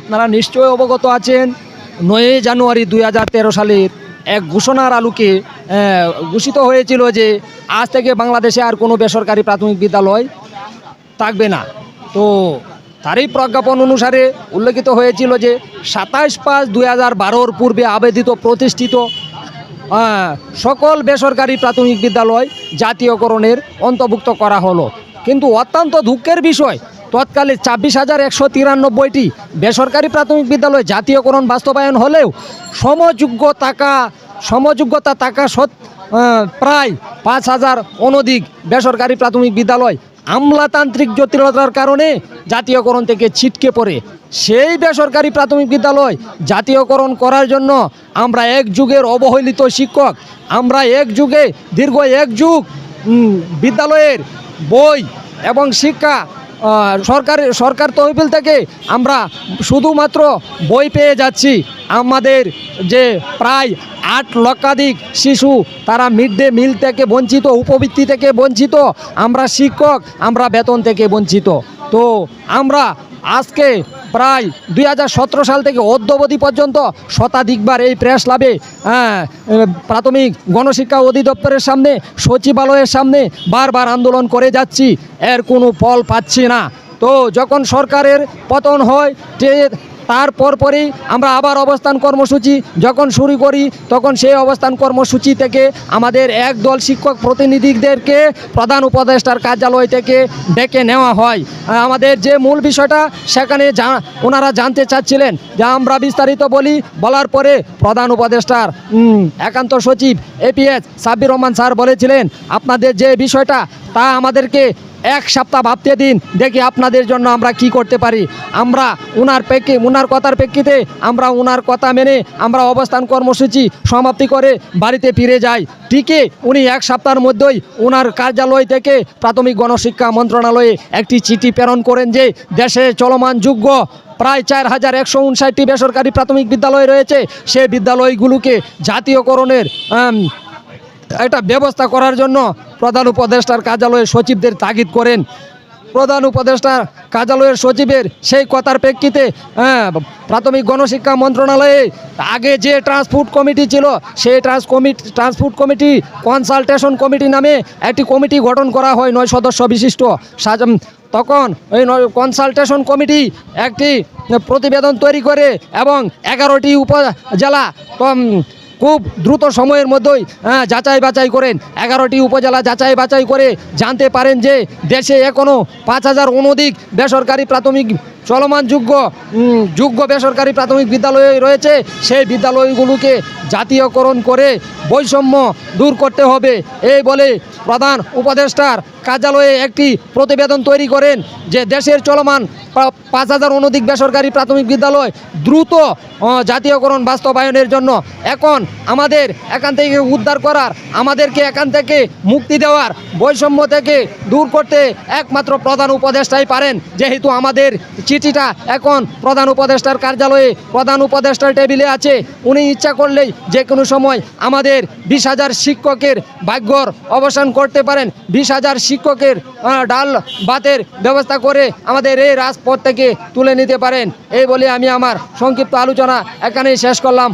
আপনারা নিশ্চয়ই অবগত আছেন নয় জানুয়ারি দুই হাজার তেরো সালের এক ঘোষণার আলোকে ঘোষিত হয়েছিল যে আজ থেকে বাংলাদেশে আর কোনো বেসরকারি প্রাথমিক বিদ্যালয় থাকবে না। তো তারই প্রজ্ঞাপন অনুসারে উল্লেখিত হয়েছিল যে সাতাশ পাঁচ দুই হাজার বারোর পূর্বে আবেদিত প্রতিষ্ঠিত সকল বেসরকারি প্রাথমিক বিদ্যালয় জাতীয়করণের অন্তর্ভুক্ত করা হলো। কিন্তু অত্যন্ত দুঃখের বিষয় তৎকালে ছাব্বিশ হাজার একশো তিরানব্বইটি বেসরকারি প্রাথমিক বিদ্যালয় জাতীয়করণ বাস্তবায়ন হলেও সমযোগ্য টাকা সমযোগ্যতা টাকা আহ, প্রায় পাঁচ হাজার অনধিক বেসরকারি প্রাথমিক বিদ্যালয় আমলাতান্ত্রিক জটিলতার কারণে জাতীয়করণ থেকে ছিটকে পড়ে। সেই বেসরকারি প্রাথমিক বিদ্যালয় জাতীয়করণ করার জন্য আমরা এক যুগের অবহেলিত শিক্ষক আমরা এক যুগে দীর্ঘ এক যুগ বিদ্যালয়ের বই এবং শিক্ষা সরকার সরকার তহবিল থেকে আমরা শুধুমাত্র বই পেয়ে যাচ্ছি। আমাদের যে প্রায় আট লক্ষাধিক শিশু, তারা মিড ডে মিল থেকে বঞ্চিত, উপবৃত্তি থেকে বঞ্চিত, আমরা শিক্ষক, আমরা বেতন থেকে বঞ্চিত। তো আমরা আজকে প্রায় দুই হাজার সতেরো সাল থেকে অদ্যবধি পর্যন্ত শতাধিকবার এই প্রেস লাভে হ্যাঁ, প্রাথমিক গণশিক্ষা অধিদপ্তরের সামনে সচিবালয়ের সামনে বারবার আন্দোলন করে যাচ্ছি। এর কোনো ফল পাচ্ছি না। তো যখন সরকারের পতন হয় যে তার পরপরই আমরা আবার অবস্থান কর্মসূচি যখন শুরু করি, তখন সেই অবস্থান কর্মসূচি থেকে আমাদের এক দল শিক্ষক প্রতিনিধিদেরকে প্রধান উপদেষ্টার কার্যালয় থেকে ডেকে নেওয়া হয়। আমাদের যে মূল বিষয়টা, সেখানে ওনারা জানতে চাচ্ছিলেন যে আমরা বিস্তারিত বলি, বলার পরে প্রধান উপদেষ্টার একান্ত সচিব এপিএস সাব্বির রহমান স্যার বলেছিলেন, আপনাদের যে বিষয়টা, তা আমাদেরকে এক সপ্তাহ ভাবতে দিন, দেখি আপনাদের জন্য আমরা কি করতে পারি। আমরা উনার প্রেক্ষি উনার কথার প্রেক্ষিতে আমরা উনার কথা মেনে আমরা অবস্থান কর্মসূচি সমাপ্তি করে বাড়িতে ফিরে যাই। ঠিকই উনি এক সপ্তাহের মধ্যেই উনার কার্যালয় থেকে প্রাথমিক গণশিক্ষা মন্ত্রণালয়ে একটি চিঠি প্রেরণ করেন যে, দেশে চলমান যোগ্য প্রায় চার হাজার একশো উনষাটটি বেসরকারি প্রাথমিক বিদ্যালয় রয়েছে। সেই বিদ্যালয়গুলোকে জাতীয়করণের একটা ব্যবস্থা করার জন্য প্রধান উপদেষ্টার কার্যালয়ের সচিবদের তাগিদ করেন। প্রধান উপদেষ্টা কার্যালয়ের সচিবের সেই কথার প্রেক্ষিতে হ্যাঁ, প্রাথমিক গণশিক্ষা মন্ত্রণালয়ে আগে যে ট্রান্সপোর্ট কমিটি ছিল সেই trans committee transport committee consultation committee নামে একটি কমিটি গঠন করা হয় নয় সদস্য বিশিষ্ট। তখন ওই কনসালটেশন কমিটি একটি প্রতিবেদন তৈরি করে এবং এগারোটি উপজেলা খুব দ্রুত সময়ের মধ্যেই হ্যাঁ, যাচাই বাছাই করেন। এগারোটি উপজেলা যাচাই বাছাই করে জানতে পারেন যে দেশে এখনও পাঁচ হাজার অনধিক বেসরকারি প্রাথমিক চলমান যোগ্য যোগ্য বেসরকারি প্রাথমিক বিদ্যালয় রয়েছে। সেই বিদ্যালয়গুলোকে জাতীয়করণ করে বৈষম্য দূর করতে হবে। এই বলে প্রধান উপদেষ্টার কার্যালয়ে একটি প্রতিবেদন তৈরি করেন যে দেশের চলমান পাঁচ হাজার অনধিক বেসরকারি প্রাথমিক বিদ্যালয় দ্রুত জাতীয়করণ বাস্তবায়নের জন্য। এখন আমাদের এখান থেকে উদ্ধার করার, আমাদেরকে এখান থেকে মুক্তি দেওয়ার বৈষম্য থেকে দূর করতে একমাত্র প্রধান উপদেষ্টাই পারেন। যেহেতু আমাদের চিঠিটা এখন প্রধান উপদেষ্টার কার্যালয়ে, প্রধান উপদেষ্টার টেবিলে আছে। উনি ইচ্ছা করলেই যে কোনো সময় আমাদের বিশ হাজার শিক্ষকের ভাগ্যর অবসান করতে পারেন। বিশ হাজার শিক্ষকের ডাল বাতের ব্যবস্থা করে আমাদের এই রাজপথ থেকে তুলে নিতে পারেন। এই বলে আমি আমার সংক্ষিপ্ত আলোচনা এখানেই শেষ করলাম।